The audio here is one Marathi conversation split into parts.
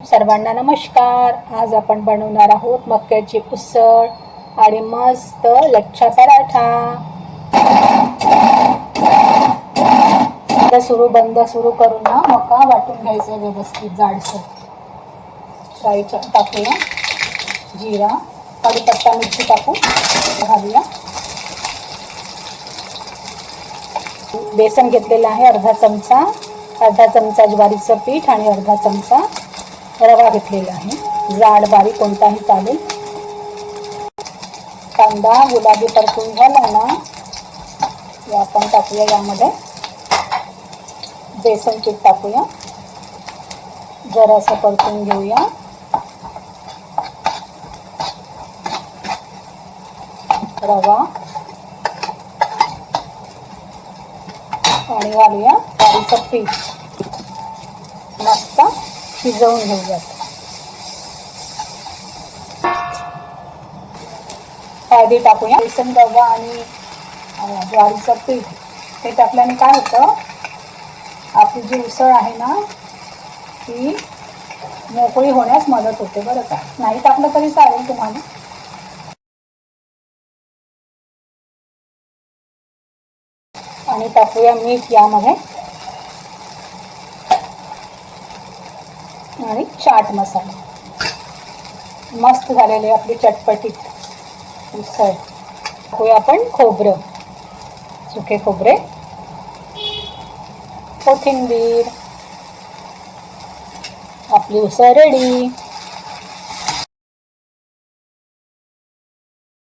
सर्वांना नमस्कार. आज आपण बनवणार आहोत मक्याची उसळ आणि मस्त लच्छा पराठा. सुरू बंद सुरू करून ना मका वाटून घ्यायचं व्यवस्थित जाडसर. राईचं टाकूया. जिरा कडीपत्ता मिरची टाकू घालूया. बेसन घेतलेलं आहे अर्धा चमचा. अर्धा चमचा ज्वारीचं पीठ आणि अर्धा चमचा रवा घेतलेला आहे. जाड बारीक कोणताही चालेल. कांदा गुलाबी परतून झाला ना या आपण टाकूया यामध्ये. बेसन पीठ टाकूया. जरासं परतून घेऊया. रवा. आणि घालूया. बारीचं पीठ. मस्त शिजवून घेऊयात हळदी टाकूया. बेसन गव्हा आणि ज्वारीचं पीठ. हे टाकल्याने काय होतं? आपली जी उसळ आहे ना ती मोकळी होण्यास मदत होते बरं का? नाही टाकलं तरी चालेल तुम्हाला. आणि टाकूया मीठ यामध्ये. आणि चाट मसाला. मस्त झालेले आपली चटपटीत. उसळ. टाकूया आपण खोबरं. सुके खोबरे. कोथिंबीर. आपली उसळ रेडी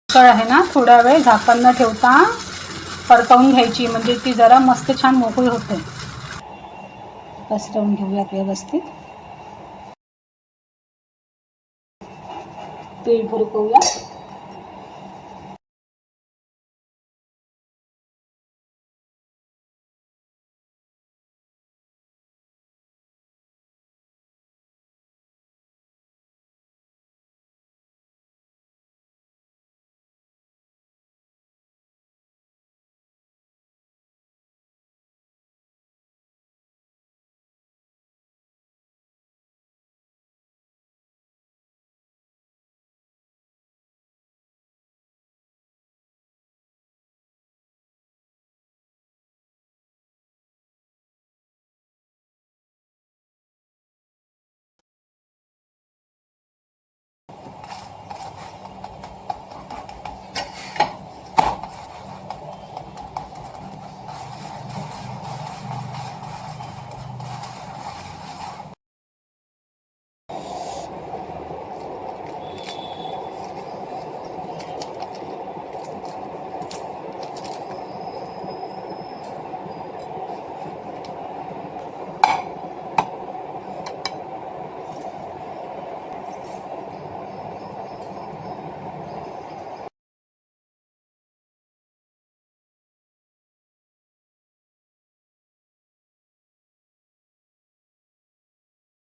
उसळ आहे ना थोडा वेळ झाकण न ठेवता परतवून घ्यायची म्हणजे ती जरा मस्त छान मोकळी होते. पसरवून घेऊयात व्यवस्थित. पीठ भरकवूया